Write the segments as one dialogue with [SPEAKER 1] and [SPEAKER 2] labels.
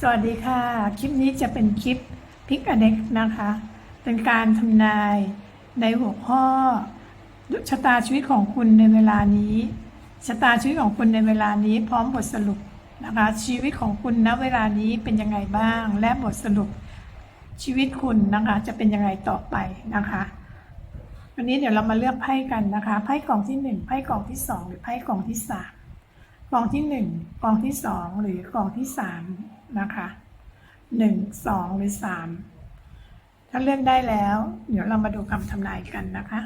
[SPEAKER 1] สวัสดีค่ะ คลิปนี้จะเป็นคลิปพิกอเด็กนะคะ เป็นการทำนายในหัวข้อชะตาชีวิตของคุณในเวลานี้ชะตาชีวิตของคุณในเวลานี้พร้อมบทสรุปนะคะ ชีวิตของคุณณเวลานี้เป็นยังไงบ้าง และบทสรุปชีวิตคุณนะคะจะเป็นยังไงต่อไปนะคะวันนี้เดี๋ยวเรามาเลือกไพ่กันนะคะไพ่กล่องที่หนึ่งไพ่กล่องที่สองหรือไพ่กล่องที่สามกองที่หนึ่งกองที่สองหรือกล่องที่สาม นะคะหนึ่งสองหรือสามถ้าเลือกได้แล้ว เดี๋ยวเรามาดูคำทำนายกันนะคะ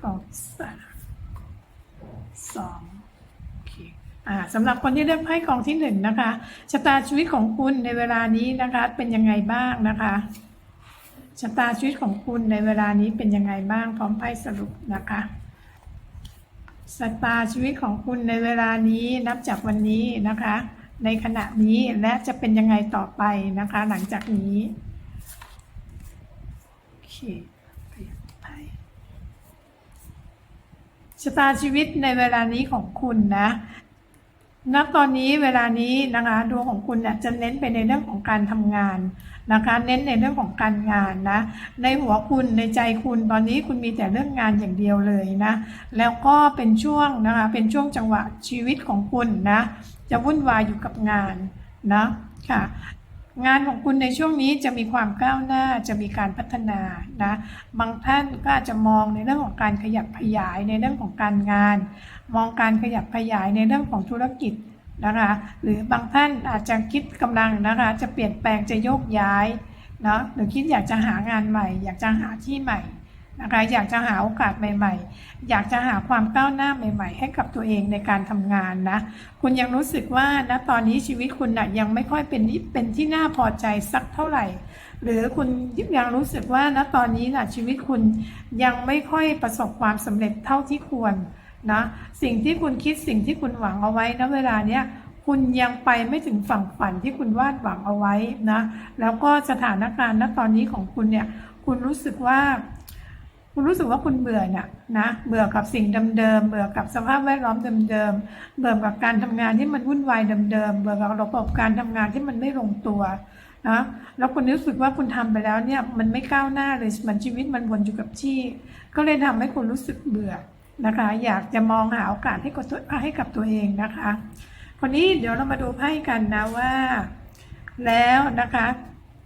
[SPEAKER 1] กองสามสองโอเคอ่าสำหรับคนที่เลือกไพ่กองที่หนึ่งนะคะชะตาชีวิตของคุณในเวลานี้นะคะเป็นยังไงบ้างนะคะชะตาชีวิตของคุณในเวลานี้เป็นยังไงบ้างพร้อมไพ่สรุปนะคะสตาชีวิตของคุณในเวลานี้นับจากวันนี้นะคะ ในขณะนี้และจะเป็นยังไงต่อไปนะคะ หลังจากนี้โอเคเปลี่ยนไปชะตาชีวิตในเวลานี้ของคุณนะณตอนนี้เวลานี้นะคะดวงของคุณเนี่ยจะเน้นไปในเรื่องของการทำงาน นะคะ เน้นในเรื่องของการงานนะ ในหัวคุณในใจคุณตอนนี้คุณมีแต่เรื่องงานอย่างเดียวเลยนะ แล้วก็เป็นช่วงนะคะ เป็นช่วงจังหวะชีวิตของคุณนะ จะวุ่นวายอยู่กับงานนะค่ะงานของคุณในช่วงนี้จะมีความก้าวหน้าจะมีการพัฒนานะบางท่านก็อาจจะมองในเรื่องของการขยับขยายในเรื่องของการงาน มองการขยับขยายในเรื่องของธุรกิจ นะคะหรือบางท่านอาจจะคิดกำลังนะคะจะเปลี่ยนแปลงจะโยกย้ายเนาะหรือคิดอยากจะหางานใหม่ อยากจะหาที่ใหม่นะคะอยากจะหาโอกาสใหม่ ๆ อยากจะหาความก้าวหน้าใหม่ ๆ ให้กับตัวเองในการทำงานนะ คุณยังรู้สึกว่าณตอนนี้ชีวิตคุณนะยังไม่ค่อยเป็นเป็นที่น่าพอใจสักเท่าไหร่ หรือคุณยังรู้สึกว่าณตอนนี้นะชีวิตคุณยังไม่ค่อยประสบความสำเร็จเท่าที่ควร นะสิ่งที่คุณคิดสิ่งที่คุณหวังเอาไว้ณเวลาเนี้ยคุณยังไปไม่ถึงฝั่งฝันที่คุณวาดหวังเอาไว้นะ แล้วก็สถานการณ์ณตอนนี้ของคุณเนี่ย คุณรู้สึกว่า คุณรู้สึกว่าคุณเบื่อเนี่ยนะเบื่อกับสิ่งเดิมๆเบื่อกับสภาพแวดล้อมเดิมๆเบื่อกับการทำงานที่มันวุ่นวายเดิมๆเบื่อกับระบบการทำงานที่มันไม่ลงตัวนะแล้วคุณรู้สึกว่าคุณทำไปแล้วเนี่ยมันไม่ก้าวหน้าเลยมันชีวิตมันวนอยู่กับที่ ก็เลยทำให้คุณรู้สึกเบื่อ นะคะ อยากจะมองหาโอกาสให้กับตัวให้กับตัวเองนะคะคนนี้เดี๋ยวเรามาดูไพ่กันนะว่า แล้วนะคะ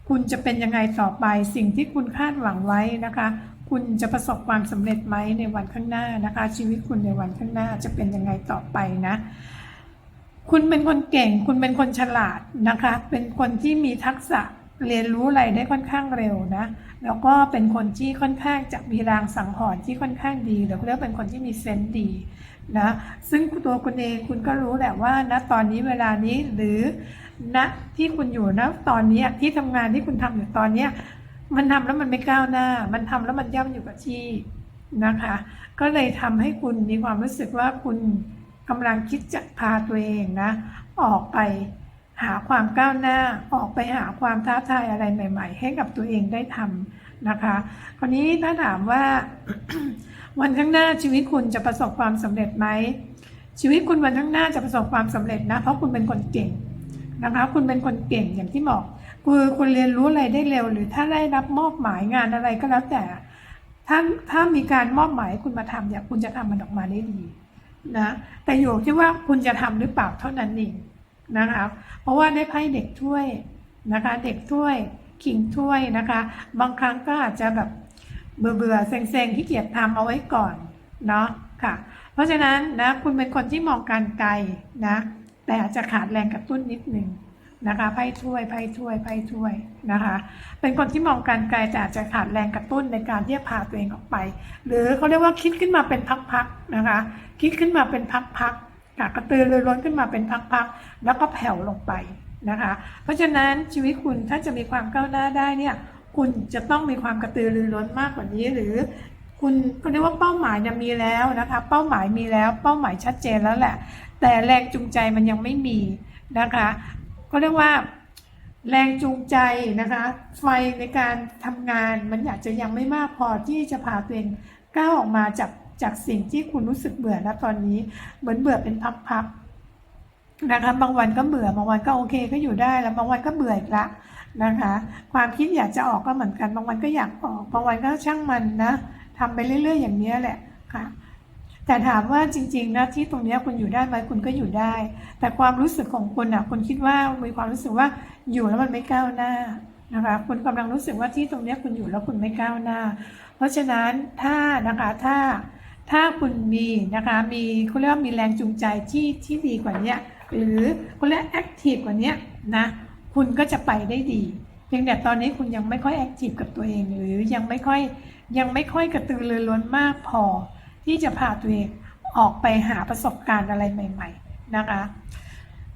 [SPEAKER 1] คุณจะเป็นยังไงต่อไปสิ่งที่คุณคาดหวังไว้นะคะ คุณจะประสบความสำเร็จไหมในวันข้างหน้านะคะ ชีวิตคุณในวันข้างหน้าจะเป็นยังไงต่อไปนะคุณเป็นคนเก่ง คุณเป็นคนฉลาดนะคะ เป็นคนที่มีทักษะ เรียนรู้อะไรได้ค่อนข้างเร็วนะ แล้วก็เป็นคนที่ค่อนข้างจะมีรางสังหรณ์ที่ค่อนข้างดีหรือเรียกเป็นคนที่มีเซนส์ดีนะ ซึ่งตัวคุณเองคุณก็รู้แหละว่าณตอนนี้เวลานี้หรือณที่คุณอยู่ณตอนนี้ที่ทำงานที่คุณทำอยู่ตอนเนี้ยมันทำแล้วมันไม่ก้าวหน้า มันทำแล้วมันย่ำอยู่กับที่นะคะ ก็เลยทำให้คุณมีความรู้สึกว่าคุณกำลังคิดจะพาตัวเองนะ ออกไป หาความก้าวหน้าออกไปหาความท้าทายอะไรใหม่ ๆ ให้กับตัวเองได้ทำนะคะ คราวนี้ถ้าถามว่า วันข้างหน้าชีวิตคุณจะประสบความสำเร็จไหมชีวิตคุณวันข้างหน้าจะประสบความสำเร็จนะ เพราะคุณเป็นคนเก่งนะคะ คุณเป็นคนเก่งอย่างที่บอกคือคุณเรียนรู้อะไรได้เร็ว หรือถ้าได้รับมอบหมายงานอะไรก็แล้วแต่ ถ้าถ้ามีการมอบหมายคุณมาทำเนี่ยคุณจะทำมันออกมาได้ดีนะแต่อยู่ที่ว่าคุณจะทำหรือเปล่าเท่านั้นเอง นะคะเพราะว่าได้ไพ่เด็กถ้วยนะคะ เด็กถ้วยขิงถ้วยนะคะ บางครั้งก็อาจจะแบบเบื่อเบื่อเซ็งเซ็งที่เกียจทำเอาไว้ก่อนเนาะค่ะ เพราะฉะนั้นนะคุณเป็นคนที่มองการไกลนะ แต่อาจจะขาดแรงกระตุ้นนิดนึงนะคะไพ่ถ้วยไพ่ถ้วยไพ่ถ้วยนะคะ เป็นคนที่มองการไกลแต่อาจจะขาดแรงกระตุ้นในการที่จะพาตัวเองออกไป หรือเขาเรียกว่าคิดขึ้นมาเป็นพักๆนะคะ คิดขึ้นมาเป็นพักๆ กระตือรือร้นขึ้นมาเป็นพักๆแล้วก็แผ่วลงไปนะคะ เพราะฉะนั้นชีวิตคุณถ้าจะมีความก้าวหน้าได้เนี่ยคุณจะต้องมีความกระตือรือร้นมากกว่านี้หรือคุณก็เรียกว่าเป้าหมายเนี่ยมีแล้วนะคะ เป้าหมายมีแล้วเป้าหมายชัดเจนแล้วแหละ แต่แรงจูงใจมันยังไม่มีนะคะ ก็เรียกว่าแรงจูงใจนะคะ ไฟในการทำงานมันอยากจะยังไม่มากพอที่จะพาตัวเองก้าวออกมาจาก จากสิ่งที่คุณรู้สึกเบื่อณตอนนี้ เหมือนเบื่อเป็นพักๆนะคะ บางวันก็เบื่อบางวันก็โอเคก็อยู่ได้แล้วบางวันก็เบื่ออีกละนะคะ ความคิดอยากจะออกก็เหมือนกัน บางวันก็อยากออก บางวันก็ช่างมันนะทำไปเรื่อย ๆ อย่างนี้แหละค่ะแต่ถามว่าจริงๆนะที่ตรงเนี้ยคุณอยู่ได้ไหมคุณก็อยู่ได้ แต่ความรู้สึกของคุณอะคุณคิดว่ามีความรู้สึกว่าอยู่แล้วมันไม่ก้าวหน้านะคะคุณกำลังรู้สึกว่าที่ตรงเนี้ยคุณอยู่แล้วคุณไม่ก้าวหน้า เพราะฉะนั้นถ้านะคะถ้า ถ้าคุณมีนะคะมีเขาเรียกว่ามีแรงจูงใจที่ที่ดีกว่านี้หรือเขาเรียกแอคทีฟกว่านี้นะคุณก็จะไปได้ดี เพียงแต่ตอนนี้คุณยังไม่ค่อยแอคทีฟกับตัวเองหรือยังไม่ค่อยยังไม่ค่อยกระตือรือร้นมากพอ ที่จะพาตัวเองออกไปหาประสบการณ์อะไรใหม่ ๆนะคะ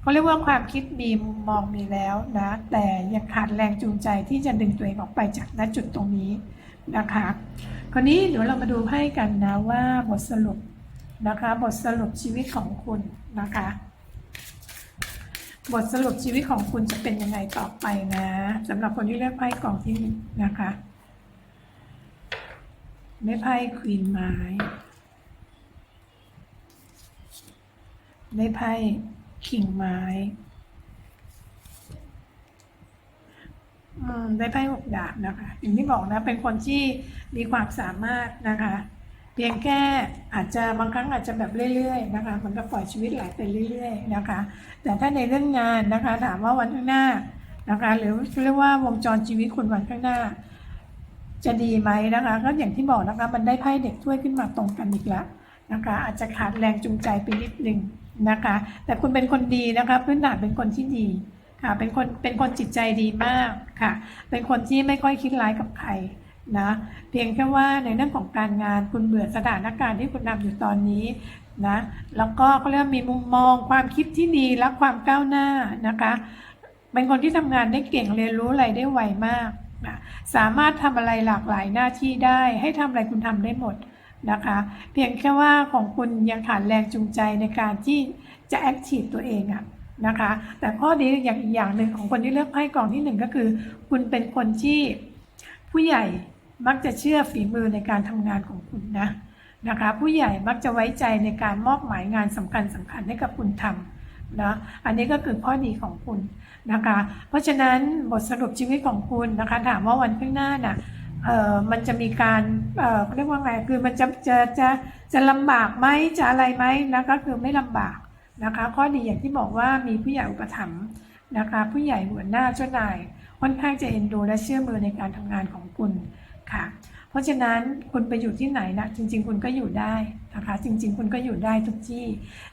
[SPEAKER 1] เขาเรียกว่าความคิดมีมุมมองมีแล้วนะแต่ยังขาดแรงจูงใจที่จะดึงตัวเองออกไปจากณจุดตรงนี้ นะคะคราวนี้เดี๋ยวเรามาดูไพ่กันนะว่าบทสรุปนะคะ บทสรุปชีวิตของคุณนะคะ บทสรุปชีวิตของคุณจะเป็นยังไงต่อไปนะสำหรับคนที่เลือกไพ่กล่องที่หนึ่งนะคะได้ไพ่ควีนไม้ได้ไพ่คิงไม้อืม ได้ไพ่หกดาบนะคะอย่างที่บอกนะเป็นคนที่มีความสามารถนะคะ เพียงแค่อาจจะบางครั้งอาจจะแบบเรื่อยๆนะคะมันก็ปล่อยชีวิตไหลไปเรื่อยๆนะคะ แต่ถ้าในเรื่องงานนะคะ ถามว่าวันข้างหน้านะคะ หรือเรียกว่าวงจรชีวิตคุณวันข้างหน้า จะดีไหมนะคะ ก็อย่างที่บอกนะคะ มันได้ไพ่เด็กถ้วยขึ้นมาตรงกันอีกแล้วนะคะ อาจจะขาดแรงจูงใจไปนิดนึงนะคะ แต่คุณเป็นคนดีนะคะ พื้นฐานเป็นคนที่ดี ค่ะเป็นคนเป็นคนจิตใจดีมากค่ะ เป็นคนที่ไม่ค่อยคิดร้ายกับใครนะเพียงแค่ว่าในเรื่องของการงานคุณเบื่อสถานการณ์ที่คุณทำอยู่ตอนนี้นะแล้วก็เขาเรียกว่ามีมุมมองความคิดที่ดีและความก้าวหน้านะคะเป็นคนที่ทำงานได้เก่งเรียนรู้อะไรได้ไวมากนะสามารถทำอะไรหลากหลายหน้าที่ได้ ให้ทำอะไรคุณทำได้หมดนะคะ เพียงแค่ว่าของคุณยังขาดแรงจูงใจในการที่จะแอคทีฟตัวเองอะ นะคะ แต่ข้อดีอย่างอีกอย่างหนึ่งของคนที่เลือกไพ่กล่องที่หนึ่งก็คือ คุณเป็นคนที่ผู้ใหญ่มักจะเชื่อฝีมือในการทำงานของคุณนะนะคะ ผู้ใหญ่มักจะไว้ใจในการมอบหมายงานสำคัญสำคัญให้กับคุณทำนะอันนี้ก็คือข้อดีของคุณนะคะ เพราะฉะนั้นบทสรุปชีวิตของคุณนะคะ ถามว่าวันข้างหน้าน่ะเอ่อมันจะมีการเอ่อเรียกว่าไงคือมันจะจะจะจะลำบากไหมจะอะไรไหมนะก็คือไม่ลำบาก นะคะ ข้อดีอย่างที่บอกว่ามีผู้ใหญ่อุปถัมภ์นะคะ ผู้ใหญ่หัวหน้าเจ้านายค่อนข้างจะเอ็นดูและเชื่อมือในการทำงานของคุณค่ะ เพราะฉะนั้นคุณไปอยู่ที่ไหนนะจริง ๆ คุณก็อยู่ได้นะคะ จริง ๆ คุณก็อยู่ได้ทุกที่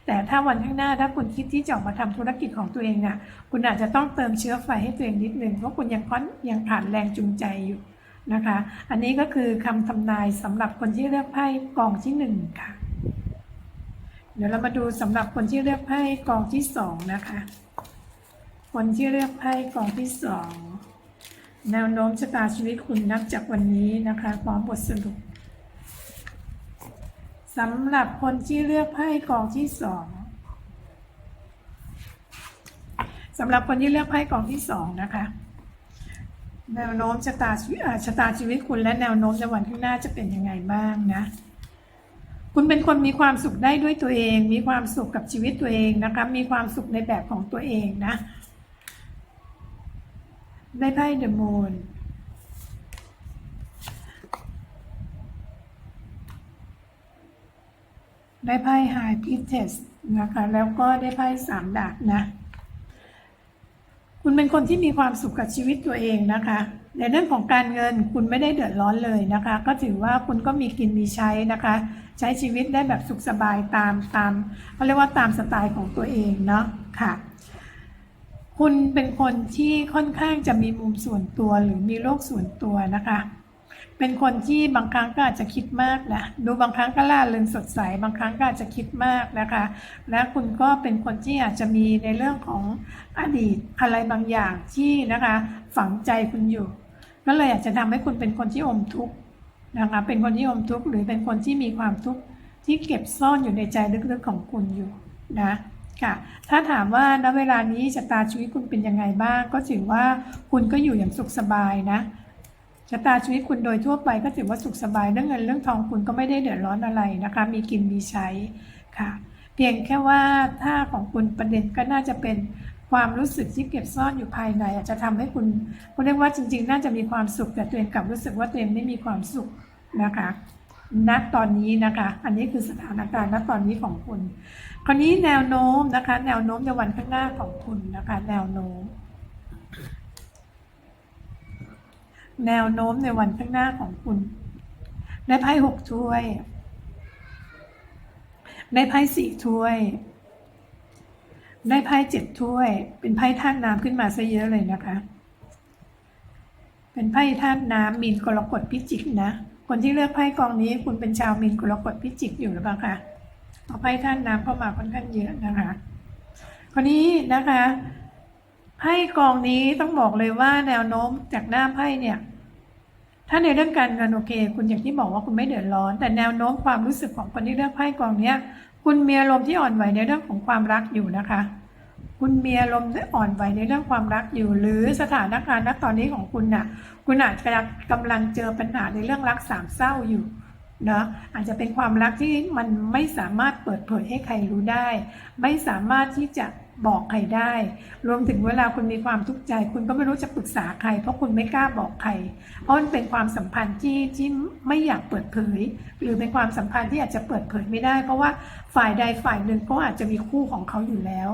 [SPEAKER 1] แต่ถ้าวันข้างหน้าถ้าคุณคิดที่จะออกมาทำธุรกิจของตัวเองน่ะคุณอาจจะต้องเติมเชื้อไฟให้ตัวเองนิดนึงเพราะคุณยังค่อนยังขาดแรงจูงใจอยู่นะคะ อันนี้ก็คือคำทำนายสำหรับคนที่เลือกไพ่กองที่หนึ่งค่ะ เดี๋ยวเรามาดูสำหรับคนที่เลือกไพ่กองที่สองนะคะ คนที่เลือกไพ่กองที่สองแนวโน้มชะตาชีวิตคุณนับจากวันนี้นะคะพร้อมบทสรุปสำหรับคนที่เลือกไพ่กองที่สองสำหรับคนที่เลือกไพ่กองที่สองนะคะ แนวโน้มชะตาชีวิตชะตาชีวิตคุณและแนวโน้มในวันข้างหน้าจะเป็นยังไงบ้างนะ คุณเป็นคนมีความสุขได้ด้วยตัวเอง มีความสุขกับชีวิตตัวเองนะคะ มีความสุขในแบบของตัวเองนะ ได้ไพ่เดอะมูนได้ไพ่ไฮพิเทสนะคะ แล้วก็ได้ไพ่สามดาบนะ คุณเป็นคนที่มีความสุขกับชีวิตตัวเองนะคะ ในเรื่องของการเงินคุณไม่ได้เดือดร้อนเลยนะคะ ก็ถือว่าคุณก็มีกินมีใช้นะคะ ใช้ชีวิตได้แบบสุขสบายตามตามเขาเรียกว่าตามสไตล์ของตัวเองเนาะค่ะ คุณเป็นคนที่ค่อนข้างจะมีมุมส่วนตัวหรือมีโลกส่วนตัวนะคะ เป็นคนที่บางครั้งก็อาจจะคิดมากนะดูบางครั้งก็ล่าเริงสดใส บางครั้งก็อาจจะคิดมากนะคะ และคุณก็เป็นคนที่อาจจะมีในเรื่องของอดีตอะไรบางอย่างที่นะคะ ฝังใจคุณอยู่ ก็เลยอาจจะทำให้คุณเป็นคนที่อมทุกข์นะคะเป็นคนที่อมทุกข์หรือเป็นคนที่มีความทุกข์ที่เก็บซ่อนอยู่ในใจลึกๆของคุณอยู่นะค่ะ ถ้าถามว่าณเวลานี้ชะตาชีวิตคุณเป็นยังไงบ้าง ก็ถือว่าคุณก็อยู่อย่างสุขสบายนะชะตาชีวิตคุณโดยทั่วไปก็ถือว่าสุขสบายเรื่องเงินเรื่องทองคุณก็ไม่ได้เดือดร้อนอะไรนะคะ มีกินมีใช้ค่ะเเพียงแค่ว่าถ้าของคุณประเด็นก็น่าจะเป็น ความรู้สึกที่เก็บซ่อนอยู่ภายใน อาจจะทำให้คุณคุณเรียกว่าจริง ๆ น่าจะมีความสุขแต่ตัวเองกลับรู้สึกว่าตัวเองไม่มีความสุขนะคะณตอนนี้นะคะ อันนี้คือสถานการณ์ณตอนนี้ของคุณ คราวนี้แนวโน้มนะคะ แนวโน้มในวันข้างหน้าของคุณนะคะ แนวโน้ม แนวโน้มในวันข้างหน้าของคุณได้ไพ่หกถ้วยได้ไพ่สี่ถ้วย ได้ไพ่เจ็ดถ้วย เป็นไพ่ธาตุน้ำขึ้นมาซะเยอะเลยนะคะ เป็นไพ่ธาตุน้ำมีนกรกฎพิจิกนะ คนที่เลือกไพ่กองนี้ คุณเป็นชาวมีนกรกฎพิจิกอยู่หรือเปล่าคะเอาไพ่ธาตุน้ำเข้ามาค่อนข้างเยอะนะคะคนนี้นะคะไพ่กองนี้ต้องบอกเลยว่าแนวโน้มจากหน้าไพ่เนี่ย ถ้าในเรื่องการเงินโอเค คุณอย่างที่บอกว่าคุณไม่เดือดร้อน แต่แนวโน้มความรู้สึกของคนที่เลือกไพ่กองเนี้ย คุณมีอารมณ์ที่อ่อนไหวในเรื่องของความรักอยู่นะคะ คุณมีอารมณ์ที่อ่อนไหวในเรื่องความรักอยู่ หรือสถานการณ์ณตอนนี้ของคุณน่ะ คุณอาจจะกำลังเจอปัญหาในเรื่องรักสามเศร้าอยู่ เนาะอาจจะเป็นความรักที่มันไม่สามารถเปิดเผยให้ใครรู้ได้ ไม่สามารถที่จะบอกใครได้ รวมถึงเวลาคุณมีความทุกข์ใจ คุณก็ไม่รู้จะปรึกษาใคร เพราะคุณไม่กล้าบอกใคร เพราะมันเป็นความสัมพันธ์ที่ที่ไม่อยากเปิดเผย หรือเป็นความสัมพันธ์ที่อาจจะเปิดเผยไม่ได้ เพราะว่าฝ่ายใดฝ่ายหนึ่งก็อาจจะมีคู่ของเขาอยู่แล้ว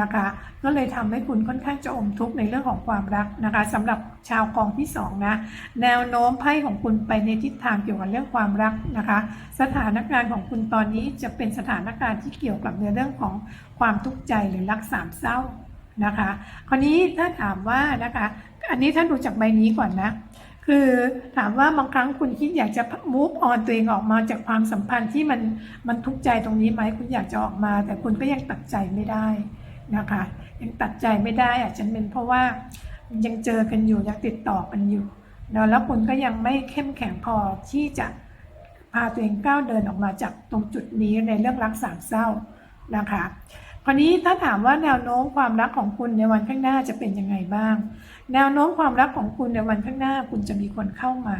[SPEAKER 1] นะคะ ก็เลยทำให้คุณค่อนข้างจะอมทุกข์ในเรื่องของความรักนะคะสำหรับชาวกองที่สองนะแนวโน้มไพ่ของคุณไปในทิศทางเกี่ยวกับเรื่องความรักนะคะ สถานการณ์ของคุณตอนนี้จะเป็นสถานการณ์ที่เกี่ยวกับในเรื่องของความทุกข์ใจหรือรักสามเศร้านะคะ คราวนี้ถ้าถามว่านะคะ อันนี้ท่านดูจากใบนี้ก่อนนะคือถามว่าบางครั้งคุณคิดอยากจะมูฟออนตัวเองออกมาจากความสัมพันธ์ที่มันมันทุกข์ใจตรงนี้ไหมคุณอยากจะออกมา แต่คุณก็ยังตัดใจไม่ได้ นะคะ ยังตัดใจไม่ได้อาจจะเป็นเพราะว่ายังเจอกันอยู่ยังติดต่อกันอยู่แล้วคุณก็ยังไม่เข้มแข็งพอที่จะพาตัวเองก้าวเดินออกมาจากตรงจุดนี้ในเรื่องรักสามเศร้านะคะคราวนี้ถ้าถามว่าแนวโน้มความรักของคุณในวันข้างหน้าจะเป็นยังไงบ้าง แนวโน้มความรักของคุณในวันข้างหน้าคุณจะมีคนเข้ามา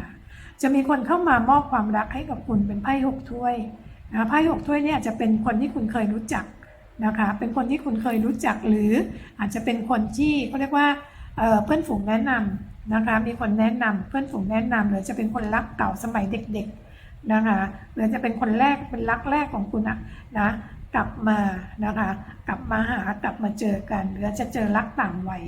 [SPEAKER 1] จะมีคนเข้ามามอบความรักให้กับคุณเป็นไพ่หกถ้วยนะไพ่หกถ้วยเนี่ยจะเป็นคนที่คุณเคยรู้จัก นะคะเป็นคนที่คุณเคยรู้จักหรืออาจจะเป็นคนที่เขาเรียกว่าเเพื่อนฝูงแนะนำนะคะมีคนแนะนำเพื่อนฝูงแนะนำหรือจะเป็นคนรักเก่าสมัยเด็กๆนะคะหรือจะเป็นคนแรกเป็นรักแรกของคุณอะนะกลับมานะคะกลับมาหากลับมาเจอกัน หรือจะเจอรักต่างวัย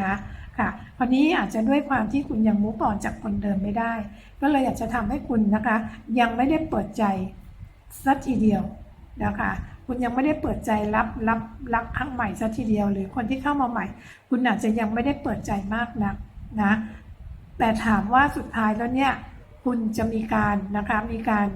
[SPEAKER 1] นะค่ะคราวนี้อาจจะด้วยความที่คุณยังมุกอ่อนจากคนเดิมไม่ได้ ก็เลยอยากจะทำให้คุณนะคะ ยังไม่ได้เปิดใจสักทีเดียวนะคะ คุณยังไม่ได้เปิดใจรับรับรักครั้งใหม่สัทีเดียว หรือคนที่เข้ามาใหม่ คุณอาจจะยังไม่ได้เปิดใจมากนักนะ แต่ถามว่าสุดท้ายแล้วเนี่ย คุณจะมีการนะคะ มีการ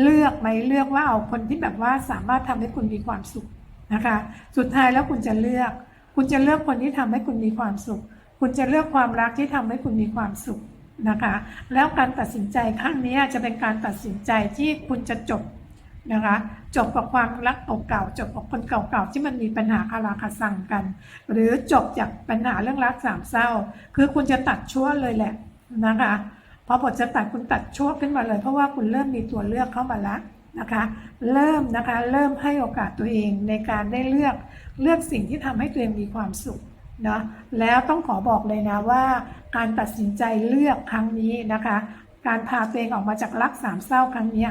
[SPEAKER 1] เลือกไหมเลือกว่าเอาคนที่แบบว่าสามารถทำให้คุณมีความสุขนะคะ สุดท้ายแล้วคุณจะเลือก คุณจะเลือกคนที่ทำให้คุณมีความสุข คุณจะเลือกความรักที่ทำให้คุณมีความสุขนะคะ แล้วการตัดสินใจครั้งนี้จะเป็นการตัดสินใจที่คุณจะจบ นะคะจบกับความรักเก่าๆจบกับคนเก่าๆที่มันมีปัญหาคาราคาซังกัน หรือจบจากปัญหาเรื่องรักสามเศร้า คือคุณจะตัดชั่วเลยแหละนะคะพอบทจะตัดคุณตัดชั่วขึ้นมาเลย เพราะว่าคุณเริ่มมีตัวเลือกเข้ามาแล้วนะคะเริ่มนะคะเริ่มให้โอกาสตัวเองในการได้เลือกเลือกสิ่งที่ทำให้ตัวเองมีความสุขเนาะแล้วต้องขอบอกเลยนะว่า การตัดสินใจเลือกครั้งนี้นะคะ การพาตัวเองออกมาจากรักสามเศร้าครั้งนี้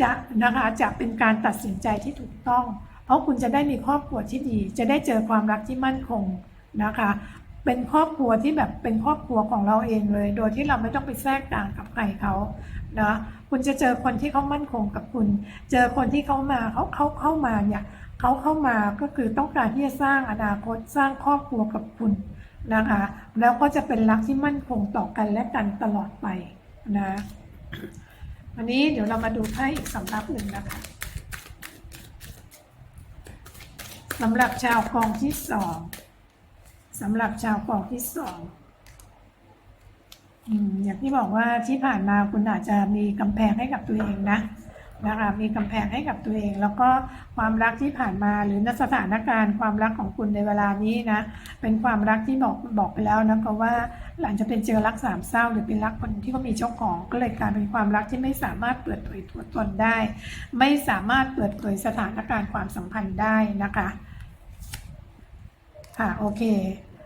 [SPEAKER 1] จะนะคะจะเป็นการตัดสินใจที่ถูกต้อง เพราะคุณจะได้มีครอบครัวที่ดี จะได้เจอความรักที่มั่นคงนะคะ เป็นครอบครัวที่แบบเป็นครอบครัวของเราเองเลย โดยที่เราไม่ต้องไปแทรกต่างกับใครเขานะคุณจะเจอคนที่เขามั่นคงกับคุณ เจอคนที่เขามาเขาเขาเข้ามาเนี่ยเขาเข้ามาก็คือต้องการที่จะสร้างอนาคตสร้างครอบครัวกับคุณนะคะ แล้วก็จะเป็นรักที่มั่นคงต่อกันและกันตลอดไปนะ วันนี้เดี๋ยวเรามาดูไพ่อีกสำรับหนึ่งนะคะสำหรับชาวกองที่สองสำหรับชาวกองที่สองอืมอย่างที่บอกว่าที่ผ่านมาคุณอาจจะมีกำแพงให้กับตัวเองนะ นะคะมีกำแพงให้กับตัวเอง แล้วก็ความรักที่ผ่านมาหรือณสถานการณ์ความรักของคุณในเวลานี้นะเป็นความรักที่บอกบอกไปแล้วนะคะว่าหลังจะเป็นเจอรักสามเศร้า หรือเป็นรักคนที่เขามีเจ้าของก็เลยกลายเป็นความรักที่ไม่สามารถเปิดเผยตัวตนได้ ไม่สามารถเปิดเผยสถานการณ์ความสัมพันธ์ได้นะคะค่ะโอเค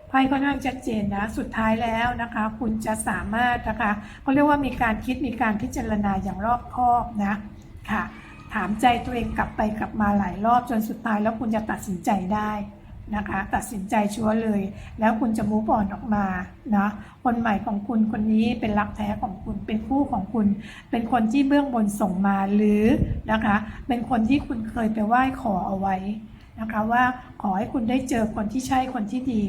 [SPEAKER 1] ไพ่ค่อนข้างชัดเจนนะสุดท้ายแล้วนะคะ คุณจะสามารถนะคะเขาเรียกว่ามีการคิดมีการพิจารณาอย่างรอบคอบนะ ค่ะถามใจตัวเองกลับไปกลับมาหลายรอบจนสุดท้ายแล้วคุณจะตัดสินใจได้นะคะ ตัดสินใจชัวร์เลย แล้วคุณจะมูฟออนออกมานะคนใหม่ของคุณคนนี้เป็นรักแท้ของคุณเป็นคู่ของคุณ เป็นคนที่เบื้องบนส่งมาหรือนะคะ เป็นคนที่คุณเคยไปไหว้ขอเอาไว้ นะคะว่าขอให้คุณได้เจอคนที่ใช่คนที่ดี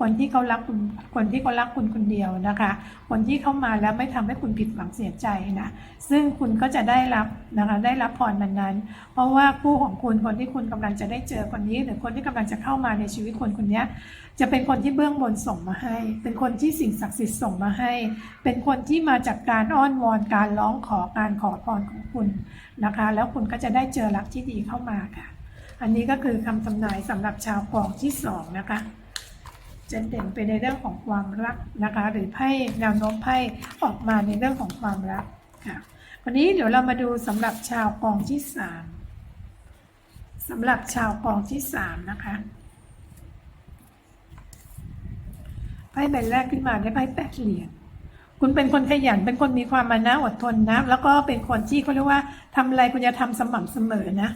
[SPEAKER 1] คนที่เขารักคุณคนที่เขารักคุณคนเดียวนะคะ คนที่เข้ามาแล้วไม่ทำให้คุณผิดหวังเสียใจนะซึ่งคุณก็จะได้รับนะคะได้รับพรนั้นๆ เพราะว่าคู่ของคุณคนที่คุณกำลังจะได้เจอคนนี้ หรือคนที่กำลังจะเข้ามาในชีวิตคนคนนี้จะเป็นคนที่เบื้องบนส่งมาให้ เป็นคนที่สิ่งศักดิ์สิทธิ์ส่งมาให้ เป็นคนที่มาจากการอ้อนวอนการร้องขอการขอพรของคุณนะคะ แล้วคุณก็จะได้เจอรักที่ดีเข้ามาค่ะ อันนี้ก็คือคำทำนายสำหรับชาวกองที่สองนะคะ จะเด่นไปในเรื่องของความรักนะคะ หรือไพ่แนวโน้มไพ่ออกมาในเรื่องของความรักค่ะวันนี้เดี๋ยวเรามาดูสำหรับชาวกองที่สามสำหรับชาวกองที่สามนะคะไพ่ใบแรกขึ้นมาได้ไพ่แปดเหรียญคุณเป็นคนขยัน เป็นคนมีความมานะอดทนนะ แล้วก็เป็นคนที่เขาเรียกว่าทำอะไรคุณจะทำสม่ำเสมอนะ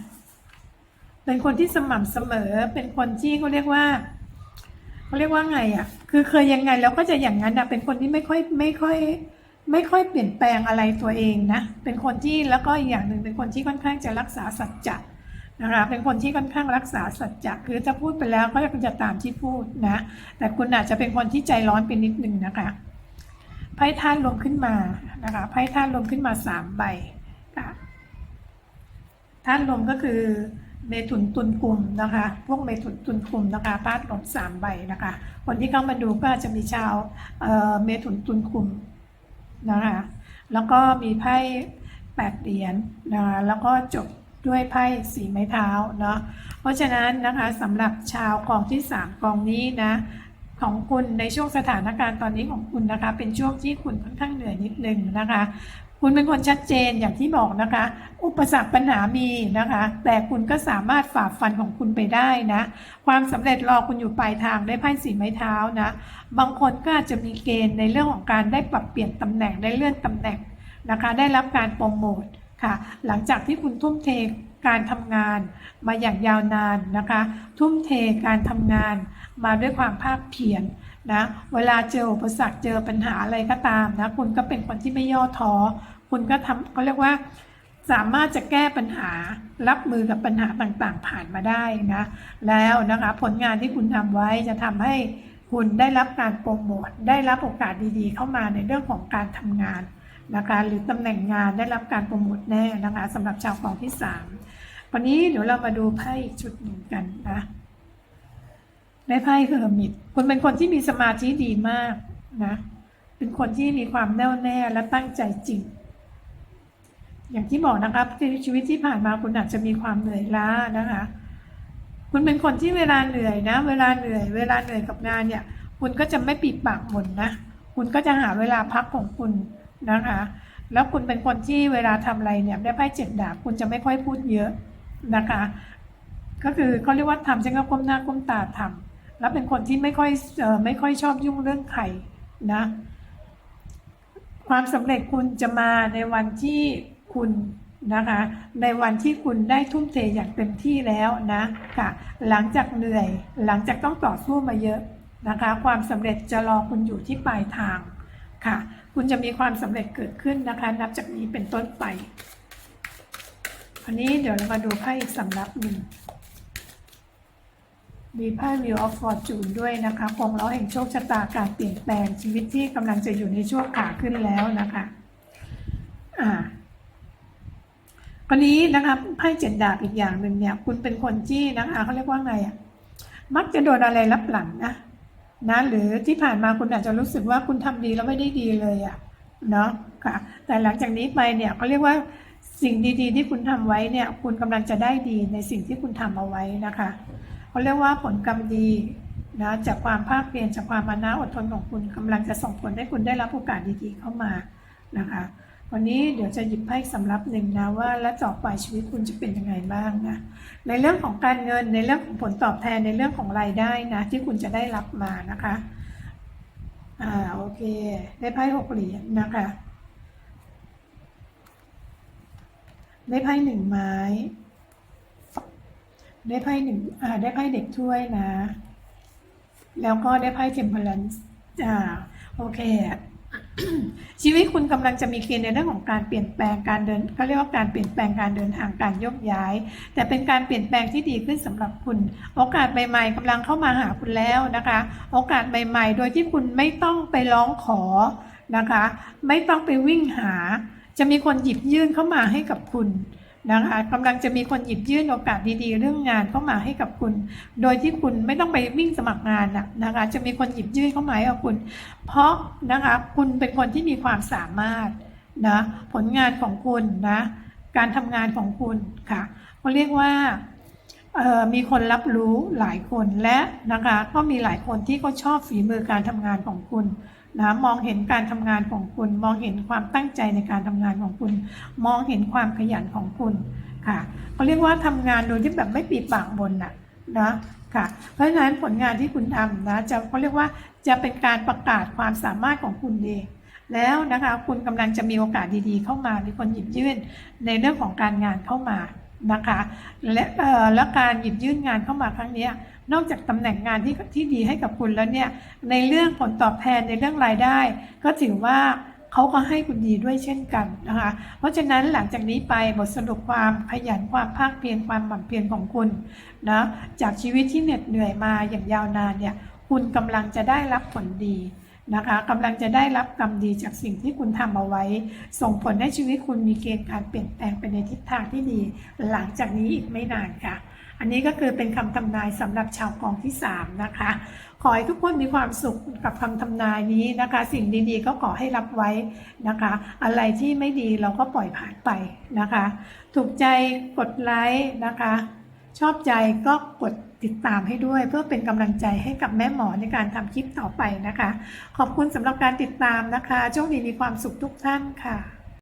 [SPEAKER 1] เป็นคนที่สม่ำเสมอ เป็นคนที่เขาเรียกว่าเขาเรียกว่าไงอะ คือเคยยังไงแล้วก็จะอย่างนั้นนะเป็นคนที่ไม่ค่อยไม่ค่อย ไม่ค่อยเปลี่ยนแปลงอะไรตัวเองนะ เป็นคนที่แล้วก็อีกอย่างหนึ่งเป็นคนที่ค่อนข้างจะรักษาสัจจะนะคะเป็นคนที่ค่อนข้างรักษาสัจจะคือจะพูดไปแล้วก็จะตามที่พูดนะ แต่คุณอาจจะเป็นคนที่ใจร้อนไปนิดนึงนะคะไพ่ท่านลงขึ้นมานะคะไพ่ท่านลงขึ้นมาสามใบค่ะธาตุลมก็คือ เมถุนตุลกลุ่มนะคะ พวกเมถุนตุลกลุ่มนะคะธาตุลมสามใบนะคะ คนที่เข้ามาดูก็จะมีชาวเเมถุนตุลกลุ่มนะคะ แล้วก็มีไพ่แปดเหรียญนะคะแล้วก็จบด้วยไพ่สีไม้เท้าเนาะ เพราะฉะนั้นนะคะสำหรับชาวกองที่สามกองนี้นะของคุณในช่วงสถานการณ์ตอนนี้ของคุณนะคะ เป็นช่วงที่คุณค่อนข้างเหนื่อยนิดนึงนะคะ คุณเป็นคนชัดเจนอย่างที่บอกนะคะ อุปสรรคปัญหามีนะคะ แต่คุณก็สามารถฝ่าฟันของคุณไปได้นะ ความสำเร็จรอคุณอยู่ปลายทางได้ไพ่สีไม้เท้านะ บางคนก็อาจจะมีเกณฑ์ในเรื่องของการได้ปรับเปลี่ยนตำแหน่งได้เลื่อนตำแหน่งนะคะ ได้รับการโปรโมทค่ะ หลังจากที่คุณทุ่มเทการทำงานมาอย่างยาวนานนะคะ ทุ่มเทการทำงานมาด้วยความภาคเพียรนะ เวลาเจออุปสรรคเจอปัญหาอะไรก็ตามนะ คุณก็เป็นคนที่ไม่ย่อท้อ คุณก็ทำเขาเรียกว่า สามารถจะแก้ปัญหารับมือกับปัญหาต่างๆ ผ่านมาได้นะ แล้วนะคะผลงานที่คุณทำไว้จะทำให้คุณได้รับการโปรโมทได้รับโอกาสดีๆ เข้ามาในเรื่องของการทำงานนะคะหรือตำแหน่งงานได้รับการโปรโมทแน่นะคะสำหรับชาวกองที่สามวันนี้เดี๋ยวเรามาดูไพ่อีกชุดหนึ่งกันนะได้ไพ่คือเฮอร์มิตคุณเป็นคนที่มีสมาธิดีมากนะ เป็นคนที่มีความแน่วแน่และตั้งใจจริง อย่างที่บอกนะครับชีวิตที่ผ่านมาคุณอาจจะมีความเหนื่อยล้านะคะ คุณเป็นคนที่เวลาเหนื่อยนะ เวลาเหนื่อย เวลาเหนื่อยกับงานเนี่ย คุณก็จะไม่ปิดปากหมนนะ คุณก็จะหาเวลาพักของคุณนะคะ แล้วคุณเป็นคนที่เวลาทำอะไรเนี่ยได้ไพ่เจ็ดดาบคุณจะไม่ค่อยพูดเยอะนะคะ ก็คือเขาเรียกว่าทำฉันก็ก้มหน้าก้มตาทำแล้วเป็นคนที่ไม่ค่อยไม่ค่อยชอบยุ่งเรื่องใครนะ ความสำเร็จคุณจะมาในวันที่ คุณนะคะในวันที่คุณได้ทุ่มเทอย่างเต็มที่แล้วนะค่ะ หลังจากเหนื่อยหลังจากต้องต่อสู้มาเยอะนะคะ ความสำเร็จจะรอคุณอยู่ที่ปลายทางค่ะ คุณจะมีความสำเร็จเกิดขึ้นนะคะ นับจากนี้เป็นต้นไปอันนี้เดี๋ยวเรามาดูไพ่อีกสำรับหนึ่งมีไพ่ Wheel of Fortune ด้วยนะคะคงล้อแห่งโชคชะตาการเปลี่ยนแปลงชีวิตที่กำลังจะอยู่ในช่วงขาขึ้นแล้วนะคะ อ่า คนนี้นะคะไพ่เจ็ดดาบอีกอย่างหนึ่งเนี่ย คุณเป็นคนที่นะคะเขาเรียกว่าไงอะมักจะโดนอะไรรับหลังนะนะหรือที่ผ่านมาคุณอาจจะรู้สึกว่าคุณทำดีแล้วไม่ได้ดีเลยอะเนาะค่ะ แต่หลังจากนี้ไปเนี่ยเขาเรียกว่าสิ่งดีๆ ที่คุณทำไว้เนี่ย คุณกำลังจะได้ดีในสิ่งที่คุณทำเอาไว้นะคะเขาเรียกว่าผลกรรมดีนะจากความภาคเพียรจากความมานะอดทนของคุณกำลังจะส่งผลให้คุณได้รับโอกาสดีๆเข้ามานะคะ วันนี้เดี๋ยวจะหยิบไพ่สำรับหนึ่งนะว่าและต่อไปชีวิตคุณจะเป็นยังไงบ้างนะในเรื่องของการเงินในเรื่องของผลตอบแทนในเรื่องของรายได้นะที่คุณจะได้รับมานะคะอ่าโอเค ได้ไพ่หกเหรียญนะคะ ได้ไพ่หนึ่งไม้ ได้ไพ่หนึ่งอ่าได้ไพ่เด็กถ้วยนะ แล้วก็ได้ไพ่เทมเพลนซ์อ่าโอเค ชีวิตคุณกำลังจะมีเกณฑ์ในเรื่องของการเปลี่ยนแปลงการเดินเขาเรียกว่าการเปลี่ยนแปลงการเดินทางการโยกย้าย แต่เป็นการเปลี่ยนแปลงที่ดีขึ้นสำหรับคุณ โอกาสใหม่ๆกำลังเข้ามาหาคุณแล้วนะคะ โอกาสใหม่ๆ โดยที่คุณไม่ต้องไปร้องขอนะคะ ไม่ต้องไปวิ่งหา จะมีคนหยิบยื่นเข้ามาให้กับคุณ นะคะกำลังจะมีคนหยิบยื่นโอกาสดีๆ เรื่องงานเข้ามาให้กับคุณ โดยที่คุณไม่ต้องไปวิ่งสมัครงานนะคะ จะมีคนหยิบยื่นเข้ามาให้กับคุณ เพราะนะคะคุณเป็นคนที่มีความสามารถนะผลงานของคุณนะการทำงานของคุณค่ะเขาเรียกว่ามีคนรับรู้หลายคนและนะคะก็มีหลายคนที่ก็ชอบฝีมือการทำงานของคุณ นะมองเห็นการทำงานของคุณ มองเห็นความตั้งใจในการทำงานของคุณ มองเห็นความขยันของคุณค่ะเขาเรียกว่าทำงานโดยที่แบบไม่ปีปากบนน่ะนะค่ะเพราะฉะนั้นผลงานที่คุณทำนะจะเขาเรียกว่าจะเป็นการประกาศความสามารถของคุณเองแล้วนะคะคุณกำลังจะมีโอกาสดีๆ เข้ามามีคนหยิบยื่นในเรื่องของการงานเข้ามานะคะและเอ่อและการหยิบยื่นงานเข้ามาครั้งนี้ นอกจากตำแหน่งงานที่ที่ดีให้กับคุณแล้วเนี่ย ในเรื่องผลตอบแทนในเรื่องรายได้ ก็ถือว่าเขาก็ให้คุณดีด้วยเช่นกันนะคะ เพราะฉะนั้นหลังจากนี้ไปบทสรุปความขยันความภาคเพียรความหมั่นเพียรของคุณนะจากชีวิตที่เหน็ดเหนื่อยมาอย่างยาวนานเนี่ยคุณกำลังจะได้รับผลดีนะคะกำลังจะได้รับกรรมดีจากสิ่งที่คุณทำเอาไว้ ส่งผลให้ชีวิตคุณมีเกณฑ์การเปลี่ยนแปลงไปในทิศทางที่ดี หลังจากนี้อีกไม่นานค่ะ อันนี้ก็คือเป็นคำทำนายสำหรับชาวกองที่ 3 นะคะ ขอให้ทุกคนมีความสุขกับคำทำนายนี้นะคะ สิ่งดีๆก็ขอให้รับไว้นะคะ อะไรที่ไม่ดีเราก็ปล่อยผ่านไปนะคะ ถูกใจกดไลค์นะคะ ชอบใจก็กดติดตามให้ด้วยเพื่อเป็นกำลังใจให้กับแม่หมอในการทำคลิปต่อไปนะคะ ขอบคุณสำหรับการติดตามนะคะโชคดีมีความสุขทุกท่านค่ะ